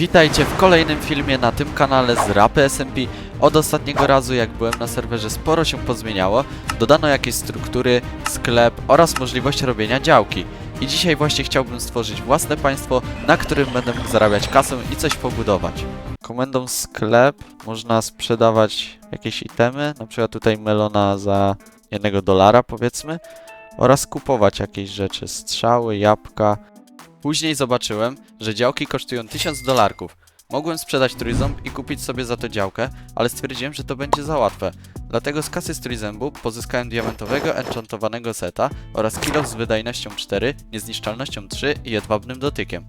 Witajcie w kolejnym filmie na tym kanale z Rapy SMP. Od ostatniego razu jak byłem na serwerze sporo się pozmieniało. Dodano jakieś struktury, sklep oraz możliwość robienia działki. I dzisiaj właśnie chciałbym stworzyć własne państwo, na którym będę mógł zarabiać kasę i coś pobudować. Komendą sklep można sprzedawać jakieś itemy, na przykład tutaj melona za jednego dolara powiedzmy, oraz kupować jakieś rzeczy, strzały, jabłka, Później zobaczyłem, że działki kosztują 1000 dolarków. Mogłem sprzedać trójząb i kupić sobie za to działkę, ale stwierdziłem, że to będzie za łatwe. Dlatego z kasy z trójzębu pozyskałem diamentowego enchantowanego seta oraz kilo z wydajnością 4, niezniszczalnością 3 i jedwabnym dotykiem.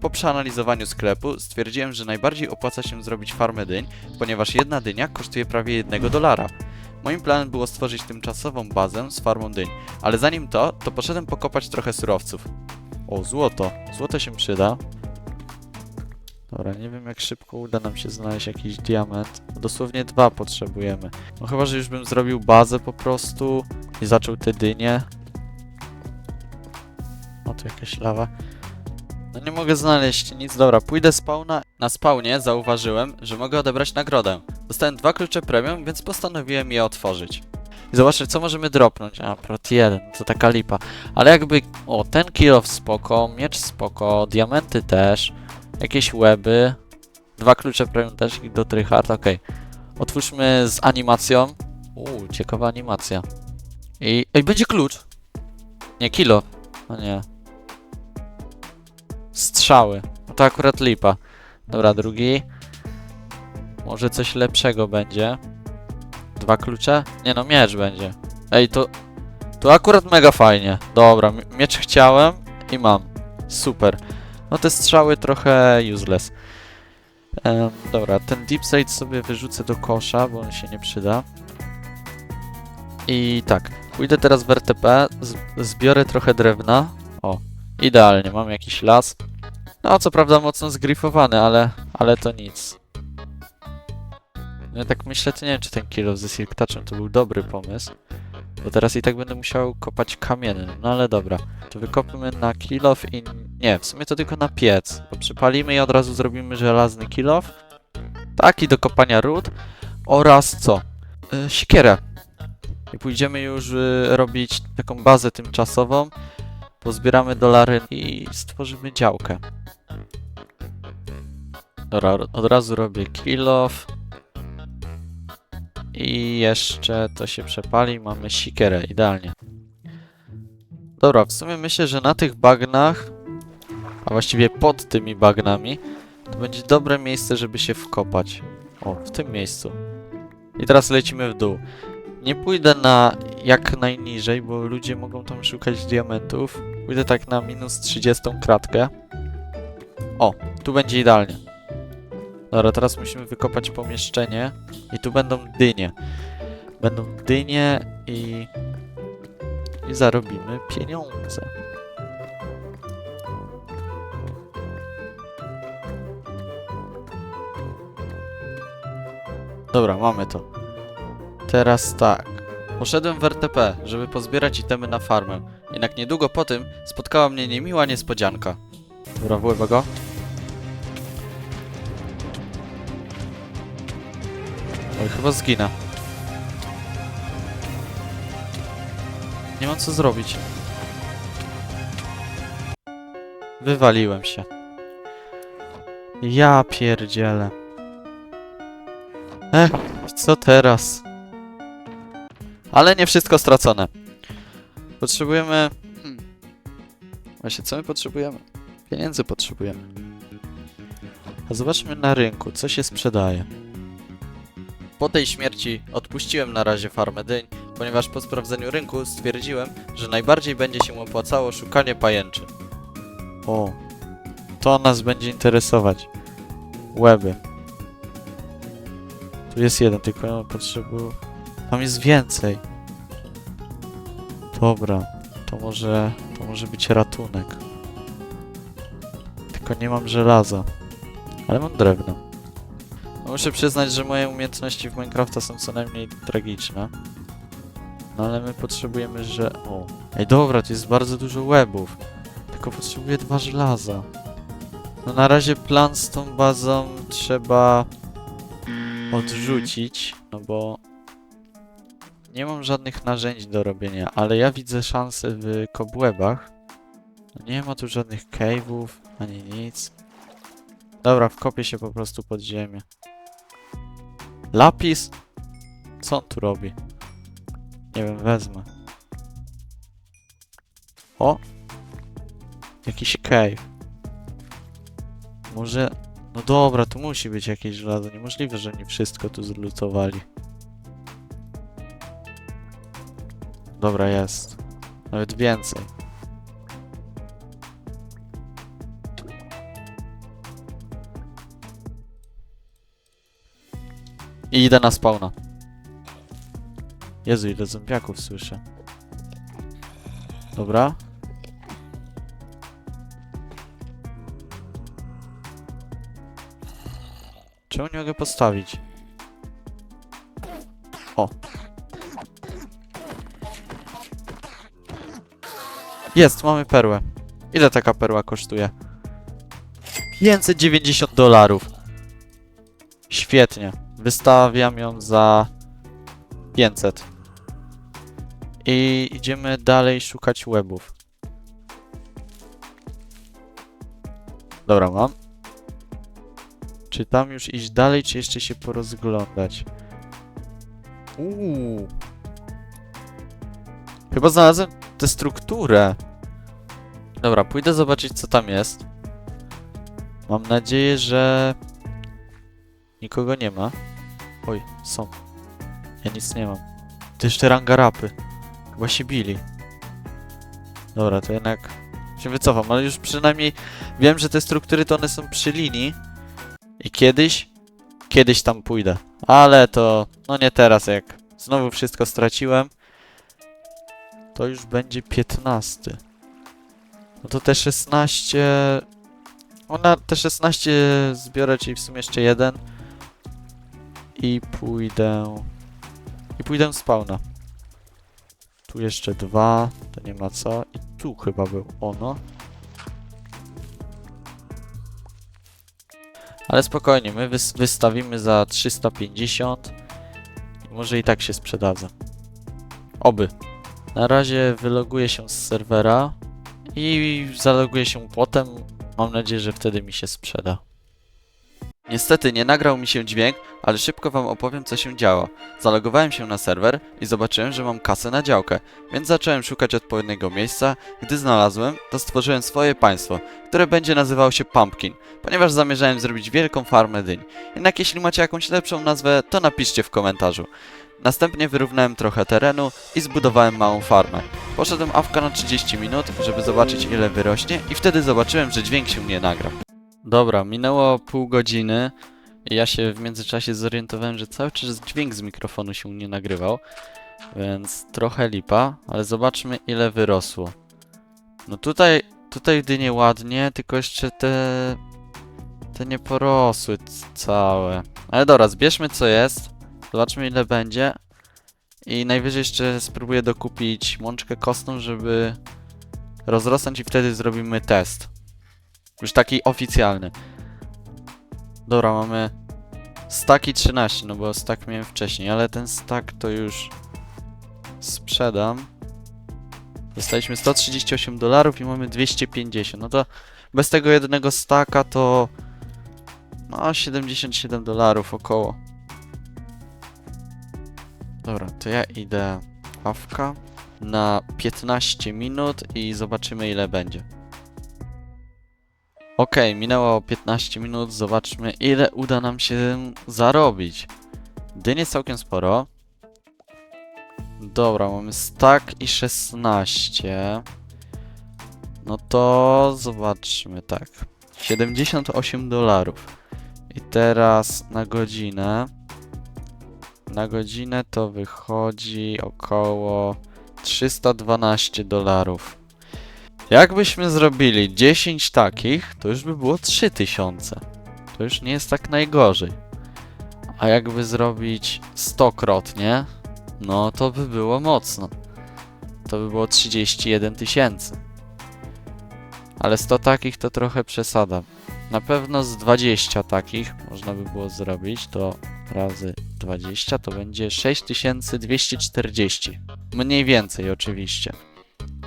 Po przeanalizowaniu sklepu stwierdziłem, że najbardziej opłaca się zrobić farmę dyń, ponieważ jedna dynia kosztuje prawie 1 dolara. Moim planem było stworzyć tymczasową bazę z farmą dyń, ale zanim to, to poszedłem pokopać trochę surowców. O, złoto. Złoto się przyda. Dobra, nie wiem jak szybko uda nam się znaleźć jakiś diament. Dosłownie dwa potrzebujemy. No chyba, że już bym zrobił bazę po prostu i zaczął te dynie. O, tu jakaś lawa. No nie mogę znaleźć nic. Dobra, pójdę spawna. Na spawnie zauważyłem, że mogę odebrać nagrodę. Dostałem dwa klucze premium, więc postanowiłem je otworzyć. I zobaczę, co możemy dropnąć. A, prot 1, to taka lipa. Ale jakby, o, ten kill spoko, miecz spoko, diamenty też, jakieś weby, dwa klucze premium też i do tryhard, okej. Otwórzmy z animacją. Uuu, ciekawa animacja. I, ej, będzie klucz. Nie, kilo. No nie. Strzały. No to akurat lipa. Dobra, drugi. Może coś lepszego będzie. Dwa klucze? Nie no, miecz będzie. Ej, to to akurat mega fajnie. Dobra, mi- miecz chciałem i mam. Super. No te strzały trochę useless. Em, dobra, ten deep side sobie wyrzucę do kosza, bo on się nie przyda. I tak, pójdę teraz w RTP, zbiorę trochę drewna. O, idealnie, mam jakiś las. No, co prawda mocno zgrifowany, ale, ale to nic. Ja tak myślę, to nie wiem, czy ten kilo ze Silk Touchem to był dobry pomysł. Bo teraz i tak będę musiał kopać kamienny, no ale dobra. To wykopmy na kilof i... Nie, w sumie to tylko na piec. Bo przypalimy i od razu zrobimy żelazny kilof. Taki do kopania ród. Oraz co? Yy, siekierę. I pójdziemy już y, robić taką bazę tymczasową. Pozbieramy dolary i stworzymy działkę. Dobra, od razu robię kilof. I jeszcze to się przepali, mamy sikierę, idealnie. Dobra, w sumie myślę, że na tych bagnach, a właściwie pod tymi bagnami, to będzie dobre miejsce, żeby się wkopać. O, w tym miejscu. I teraz lecimy w dół. Nie pójdę na jak najniżej, bo ludzie mogą tam szukać diamentów. Pójdę tak na minus 30 kratkę. O, tu będzie idealnie. Dobra, teraz musimy wykopać pomieszczenie i tu będą dynie. Będą dynie i... i zarobimy pieniądze. Dobra, mamy to. Teraz tak. Poszedłem w RTP, żeby pozbierać itemy na farmę. Jednak niedługo po tym spotkała mnie niemiła niespodzianka. Dobra, wływa go. Oj, chyba zginę. Nie mam co zrobić. Wywaliłem się. Ja pierdzielę. Ech, co teraz? Ale nie wszystko stracone. Potrzebujemy... Hmm. Właśnie, co my potrzebujemy? Pieniędzy potrzebujemy. A zobaczmy na rynku, co się sprzedaje. Po tej śmierci odpuściłem na razie farmę dyń, ponieważ po sprawdzeniu rynku stwierdziłem, że najbardziej będzie się opłacało szukanie pajęczy. O, to nas będzie interesować. Łeby. Tu jest jeden, tylko ja potrzebuję... Tam jest więcej. Dobra, to może... to może być ratunek. Tylko nie mam żelaza. Ale mam drewno. Muszę przyznać, że moje umiejętności w Minecrafta są co najmniej tragiczne. No ale my potrzebujemy, że... O. Ej, dobra, to jest bardzo dużo webów. Tylko potrzebuję dwa żelaza. No na razie plan z tą bazą trzeba odrzucić, no bo nie mam żadnych narzędzi do robienia, ale ja widzę szansę w kobłębach. No nie ma tu żadnych cave'ów, ani nic. Dobra, wkopię się po prostu pod ziemię. Lapis? Co on tu robi? Nie wiem, wezmę. O! Jakiś cave. Może... No dobra, tu musi być jakieś żelazo. Niemożliwe, że nie wszystko tu zlutowali. Dobra, jest. Nawet więcej. I idę na spawna. Jezu, ile zombiaków słyszę. Dobra. Czemu nie mogę postawić? O. Jest, mamy perłę. Ile taka perła kosztuje? 590 dolarów. Świetnie. Wystawiam ją za 500. I idziemy dalej szukać webów. Dobra, mam. Czy tam już iść dalej, czy jeszcze się porozglądać? Uuu. Chyba znalazłem tę strukturę. Dobra, pójdę zobaczyć, co tam jest. Mam nadzieję, że nikogo nie ma. Oj, są. Ja nic nie mam. To jeszcze ranga rapy. Chyba się bili. Dobra, to jednak się wycofam, ale już przynajmniej wiem, że te struktury to one są przy linii. I kiedyś, kiedyś tam pójdę. Ale to, no nie teraz, jak znowu wszystko straciłem. To już będzie 15. No to te 16... Ona, te 16 zbiorę, czyli w sumie jeszcze jeden. I pójdę... I pójdę spawna. Tu jeszcze dwa, to nie ma co. I tu chyba był ono. Ale spokojnie, my wys wystawimy za 350 i może i tak się sprzedadzą. Oby. Na razie wyloguję się z serwera i zaloguję się potem. Mam nadzieję, że wtedy mi się sprzeda. Niestety nie nagrał mi się dźwięk, ale szybko wam opowiem co się działo. Zalogowałem się na serwer i zobaczyłem, że mam kasę na działkę, więc zacząłem szukać odpowiedniego miejsca. Gdy znalazłem, to stworzyłem swoje państwo, które będzie nazywało się Pumpkin, ponieważ zamierzałem zrobić wielką farmę dyń. Jednak jeśli macie jakąś lepszą nazwę, to napiszcie w komentarzu. Następnie wyrównałem trochę terenu i zbudowałem małą farmę. Poszedłem awka na 30 minut, żeby zobaczyć ile wyrośnie i wtedy zobaczyłem, że dźwięk się nie nagra. Dobra, minęło pół godziny ja się w międzyczasie zorientowałem, że cały czas dźwięk z mikrofonu się nie nagrywał, więc trochę lipa, ale zobaczmy ile wyrosło. No tutaj, tutaj dynie ładnie, tylko jeszcze te... te nie porosły całe. Ale dobra, zbierzmy co jest, zobaczmy ile będzie i najwyżej jeszcze spróbuję dokupić mączkę kostną, żeby rozrosnąć i wtedy zrobimy test. Już taki oficjalny. Dobra, mamy staki 13, no bo stak miałem wcześniej, ale ten stak to już sprzedam. Dostaliśmy 138 dolarów i mamy 250. No to bez tego jednego staka to no 77 dolarów około. Dobra, to ja idę awka na 15 minut i zobaczymy ile będzie. Okej, minęło 15 minut, zobaczmy ile uda nam się zarobić. Dynie całkiem sporo. Dobra, mamy stack i 16. No to zobaczmy tak. 78 dolarów. I teraz na godzinę. Na godzinę to wychodzi około 312 dolarów. Jakbyśmy zrobili 10 takich, to już by było 3000. To już nie jest tak najgorzej. A jakby zrobić 100 krotnie, no to by było mocno. To by było 31 tysięcy. Ale 100 takich to trochę przesada. Na pewno z 20 takich można by było zrobić, to razy 20 to będzie 6240. Mniej więcej oczywiście.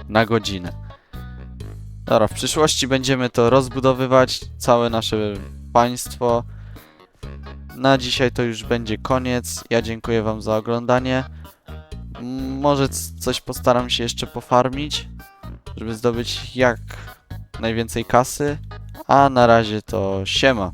Na godzinę. Dobra, w przyszłości będziemy to rozbudowywać, całe nasze państwo. Na dzisiaj to już będzie koniec. Ja dziękuję Wam za oglądanie. Może coś postaram się jeszcze pofarmić, żeby zdobyć jak najwięcej kasy. A na razie to siema.